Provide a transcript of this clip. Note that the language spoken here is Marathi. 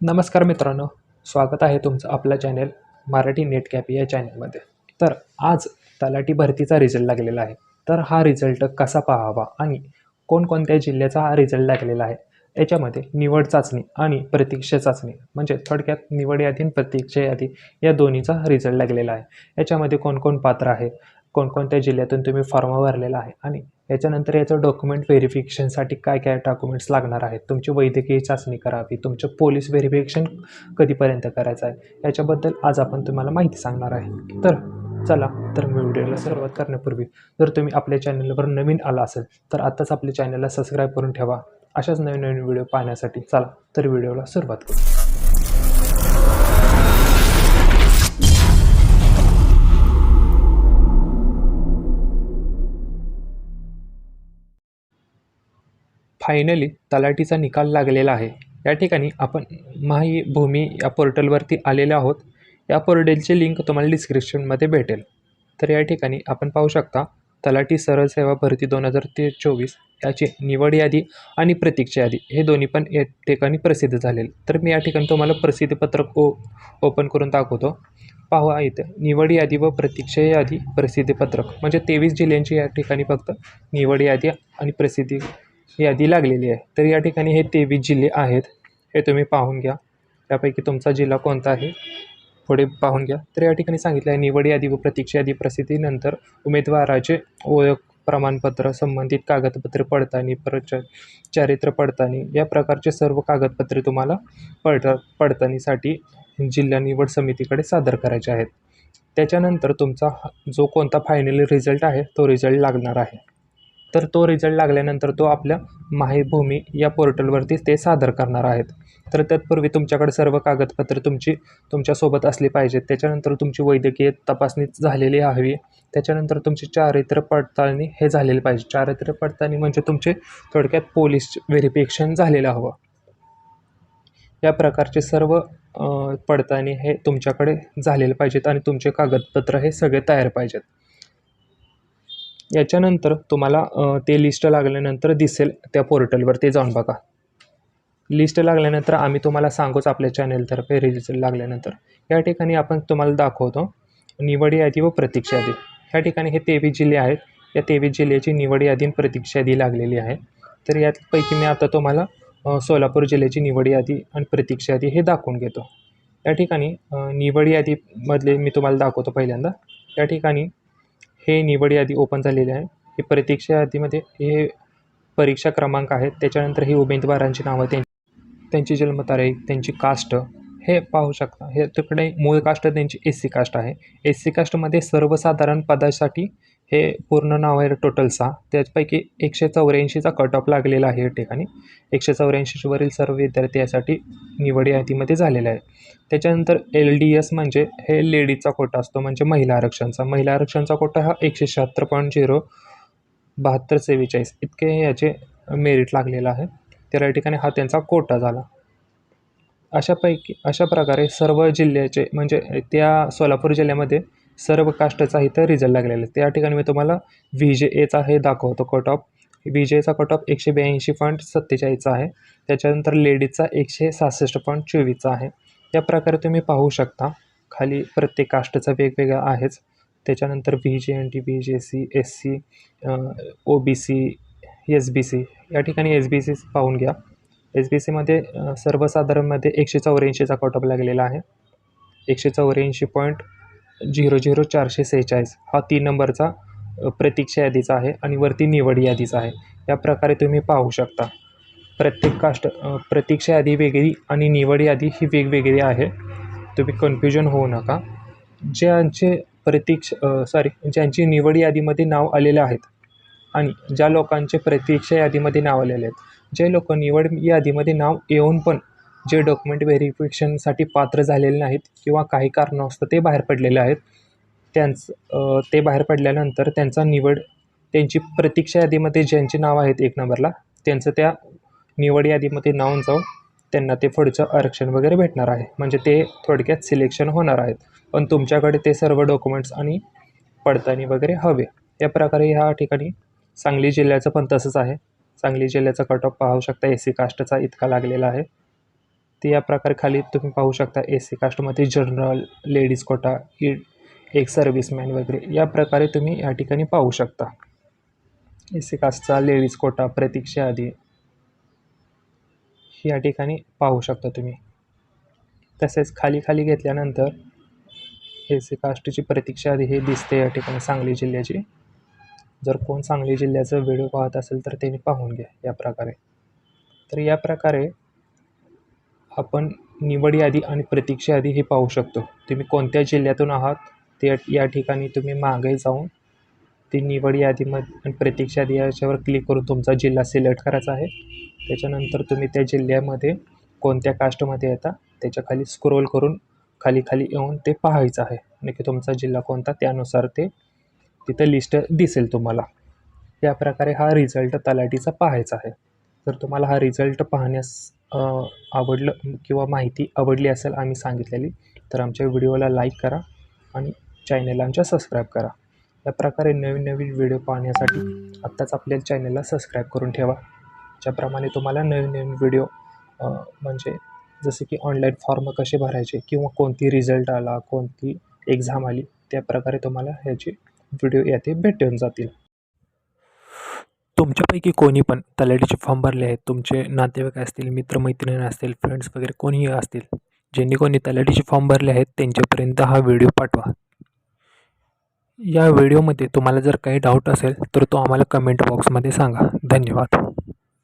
नमस्कार मित्रांनो स्वागत आहे तुमचं आपलं चॅनेल मराठी नेट कॅप या चॅनलमध्ये तर आज तलाठी भरतीचा रिझल्ट लागलेला आहे. तर हा रिझल्ट कसा पाहावा आणि कोणकोणत्या जिल्ह्याचा हा रिझल्ट लागलेला आहे याच्यामध्ये निवड चाचणी आणि प्रतीक्षा चाचणी म्हणजे थोडक्यात निवड यादी आणि प्रतीक्षा यादी या दोन्हीचा रिझल्ट लागलेला आहे. याच्यामध्ये कोण कोण पात्र आहे कोणकोणत्या जिल्ह्यातून तुम्ही फॉर्म भरलेला आहे आणि याच्यानंतर याचं डॉक्युमेंट व्हेरिफिकेशनसाठी काय काय डॉक्युमेंट्स लागणार आहेत? तुमची वैद्यकीय चाचणी करावी तुमचं पोलीस व्हेरिफिकेशन कधीपर्यंत करायचं आहे? याच्याबद्दल आज आपण तुम्हाला माहिती सांगणार आहे. तर चला तर मी व्हिडिओला सुरुवात करण्यापूर्वी जर तुम्ही आपल्या चॅनलवर नवीन आला असेल तर आत्ताच आपल्या चॅनलला सबस्क्राईब करून ठेवा. अशाच नवीन नवीन व्हिडिओ पाहण्यासाठी चला तर व्हिडिओला सुरुवात करू. फायनली तलाठीचा निकाल लागलेला आहे. या ठिकाणी आपण माही भूमी या पोर्टलवरती आलेले आहोत. या पोर्टलची लिंक तुम्हाला डिस्क्रिप्शनमध्ये भेटेल. तर या ठिकाणी आपण पाहू शकता तलाठी सरळ सेवा भरती दोन हजार ते चोवीस याची निवड यादी आणि प्रतीक्षा यादी हे दोन्ही पण या ठिकाणी प्रसिद्ध झालेले. तर मी या ठिकाणी तुम्हाला प्रसिद्धीपत्रक ओ ओपन करून दाखवतो. पाहा इथं निवड यादी व प्रतीक्षा यादी प्रसिद्धीपत्रक. म्हणजे तेवीस जिल्ह्यांची या ठिकाणी फक्त निवड यादी आणि प्रसिद्धी यादी लागलेली आहे. तर या ठिकाणी हे तेवीस जिल्हे आहेत हे तुम्ही पाहून घ्या. त्यापैकी तुमचा जिल्हा कोणता आहे पुढे पाहून घ्या. तर या ठिकाणी सांगितलं आहे निवड यादी व प्रतीक्षा यादी प्रसिद्धीनंतर उमेदवाराचे ओळख प्रमाणपत्र संबंधित कागदपत्रे पडताळणी परच चारित्र्य पडताळणी या प्रकारचे सर्व कागदपत्रे तुम्हाला पड पडताळणीसाठी जिल्हा निवड समितीकडे सादर करायचे आहेत. त्याच्यानंतर तुमचा जो कोणता फायनली रिझल्ट आहे तो रिझल्ट लागणार आहे. तर तो रिझल्ट लागल्यानंतर तो आपल्या माहीभूमी या पोर्टलवरती ते सादर करणार आहेत. तर तत्पूर्वी तुमच्याकडे सर्व कागदपत्रे तुमची तुमच्यासोबत असली पाहिजेत. त्याच्यानंतर तुमची वैद्यकीय तपासणी झालेली हवी. त्याच्यानंतर तुमची चारित्र्य पडताळणी हे झालेली पाहिजे. चारित्र्य पडताळणी म्हणजे तुमचे थोडक्यात पोलीस व्हेरिफिकेशन झालेलं हवं. या प्रकारचे सर्व पडताळणी हे तुमच्याकडे झालेले पाहिजेत आणि तुमचे कागदपत्र हे सगळे तयार पाहिजेत. याच्यानंतर तुम्हाला ते लिस्ट लागल्यानंतर दिसेल त्या पोर्टलवर ते जाऊन बघा. लिस्ट लागल्यानंतर आम्ही तुम्हाला सांगूच आपल्या चॅनेलतर्फे रिझल्ट लागल्यानंतर. या ठिकाणी आपण तुम्हाला दाखवतो निवड यादी व प्रतीक्षा यादी. ह्या ठिकाणी हे तेवीस जिल्हे आहेत. या तेवीस जिल्ह्याची निवड यादी आणि प्रतीक्षा यादी लागलेली आहे. तर यापैकी मी आता तुम्हाला सोलापूर जिल्ह्याची निवड यादी आणि प्रतीक्षा यादी हे दाखवून घेतो. या ठिकाणी निवड यादीमधले मी तुम्हाला दाखवतो पहिल्यांदा. या ठिकाणी हे निवड यादी ओपन झालेली आहे. हे प्रतीक्षा यादीमध्ये हे परीक्षा क्रमांक आहेत. त्याच्यानंतर ही उमेदवारांची नावं त्यां त्यांची जन्मतारीख त्यांची कास्ट हे पाहू शकता. हे तिकडे मूळ कास्ट त्यांची एस सी कास्ट आहे. एस सी कास्टमध्ये सर्वसाधारण पदासाठी हे पूर्ण नाव आहे टोटलचा. त्याचपैकी एकशे चौऱ्याऐंशीचा कट ऑफ लागलेला आहे या ठिकाणी. एकशे चौऱ्याऐंशीवरील सर्व विद्यार्थी यासाठी निवड यादीमध्ये झालेले आहे त्याच्यानंतर एल डी एस म्हणजे हे लेडीजचा कोटा असतो म्हणजे महिला आरक्षणचा. महिला आरक्षणचा कोटा हा एकशे शहात्तर पॉईंट झिरो बहात्तर चव्वेचाळीस इतके याचे मेरिट लागलेलं आहे. तर या ठिकाणी हा त्यांचा कोटा झाला. अशापैकी अशा प्रकारे सर्व जिल्ह्याचे म्हणजे त्या सोलापूर जिल्ह्यामध्ये सर्व कास्टचा इथं रिझल्ट लागलेला आहे. त्या ठिकाणी मी तुम्हाला व्ही जे एचा हे दाखवतो कट ऑफ व्ही जे एचा कट ऑफ एकशे ब्याऐंशी पॉईंट सत्तेचाळीसचा आहे. त्याच्यानंतर लेडीजचा एकशे सहासष्ट पॉईंट चोवीसचा आहे. या प्रकारे तुम्ही पाहू शकता. खाली प्रत्येक कास्टचा वेगवेगळा आहेच. त्याच्यानंतर व्ही जे N T B J C S C O B C S B C या ठिकाणी एस बी सी पाहून घ्या. एस बी सीमध्ये सर्वसाधारणमध्ये एकशे चौऱ्याऐंशीचा कट ऑफ लागलेला आहे. एकशे चौऱ्याऐंशी पॉईंट झिरो झिरो चारशे सेहेचाळीस हा तीन नंबरचा प्रतीक्षा यादीचा आहे आणि वरती निवड यादीचा आहे. या प्रकारे तुम्ही पाहू शकता. प्रत्येक कास्ट प्रतीक्षा यादी वेगळी आणि निवड यादी ही वेगवेगळी आहे. तुम्ही कन्फ्युजन होऊ नका. ज्यांचे प्रतीक्ष सॉरी ज्यांची निवड यादीमध्ये नाव आलेले आहेत आणि ज्या लोकांचे प्रतीक्षा यादीमध्ये नाव आलेले आहेत जे लोक निवड यादीमध्ये नाव येऊन पण जे डॉक्युमेंट व्हेरिफिकेशनसाठी पात्र झालेले नाहीत किंवा काही कारणास्तव ते बाहेर पडलेले आहेत. त्यांचं ते बाहेर पडल्यानंतर त्यांचा निवड त्यांची प्रतीक्षा यादीमध्ये ज्यांची नाव आहेत एक नंबरला त्यांचं त्या निवड यादीमध्ये नाव जाऊन त्यांना ते पुढचं आरक्षण वगैरे भेटणार आहे. म्हणजे ते थोडक्यात सिलेक्शन होणार आहेत. पण तुमच्याकडे ते सर्व डॉक्युमेंट्स आणि पडताळणी वगैरे हवे. या प्रकारे ह्या ठिकाणी सांगली जिल्ह्याचं पण तसंच आहे. सांगली जिल्ह्याचा कट ऑफ पाहू शकता. एस सी कास्टचा इतका लागलेला आहे. ते या प्रकारे खाली तुम्ही पाहू शकता ए सी कास्टमध्ये general ladies quota ex serviceman वगैरे या प्रकारे तुम्ही या ठिकाणी पाहू शकता. ए सी कास्टचा लेडीज कोटा प्रतीक्षा आधी या ठिकाणी पाहू शकता तुम्ही. तसेच खाली खाली घेतल्यानंतर ए सी कास्टची प्रतीक्षा आधी हे दिसते या ठिकाणी सांगली जिल्ह्याची. जर कोण सांगली जिल्ह्याचं व्हिडिओ पाहत असेल तर त्यांनी पाहून घ्या या प्रकारे. तर या प्रकारे आपण निवड यादी आणि प्रतीक्षा यादी हे पाहू शकतो. तुम्ही कोणत्या जिल्ह्यातून आहात? ते या ठिकाणी तुम्ही मागे जाऊन ती निवड यादीमध्ये आणि प्रतीक्षा यादी याच्यावर क्लिक करून तुमचा जिल्हा सिलेक्ट करायचा आहे. त्याच्यानंतर तुम्ही त्या जिल्ह्यामध्ये कोणत्या कास्टमध्ये येता त्याच्याखाली स्क्रोल करून खाली खाली येऊन ते पाहायचं आहे. नक्की तुमचा जिल्हा कोणता त्यानुसार ते तिथं लिस्ट दिसेल तुम्हाला. या प्रकारे हा रिझल्ट तलाठीचा पाहायचा आहे. जर तुम्हाला हा रिझल्ट पाहण्यास आवडलं किंवा माहिती आवडली असेल आम्ही सांगितलेली तर आमच्या व्हिडिओला लाईक करा आणि चॅनलला आमच्या सबस्क्राईब करा. या प्रकारे नवीन नवीन व्हिडिओ पाहण्यासाठी आत्ताच आपल्या चॅनलला सबस्क्राईब करून ठेवा. ज्याप्रमाणे तुम्हाला नवीन नवीन व्हिडिओ म्हणजे जसे की ऑनलाईन फॉर्म कसे भरायचे किंवा कोणती रिझल्ट आला कोणती एक्झाम आली त्या प्रकारे तुम्हाला ह्याचे व्हिडिओ येथे भेटून जातील. तुमच्यापैकी कोणी पण तलाठीचे फॉर्म भरले आहेत तुमचे नातेवाईक असतील मित्रमैत्रिणी असतील फ्रेंड्स वगैरे कोणीही असतील ज्यांनी कोणी तलाठीचे फॉर्म भरले आहेत त्यांच्यापर्यंत हा व्हिडिओ पाठवा. या व्हिडिओमध्ये तुम्हाला जर काही डाऊट असेल तर तो आम्हाला कमेंट बॉक्समध्ये सांगा. धन्यवाद.